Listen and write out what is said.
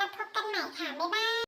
แล้วพบกันใหม่ค่ะ บ๊ายบาย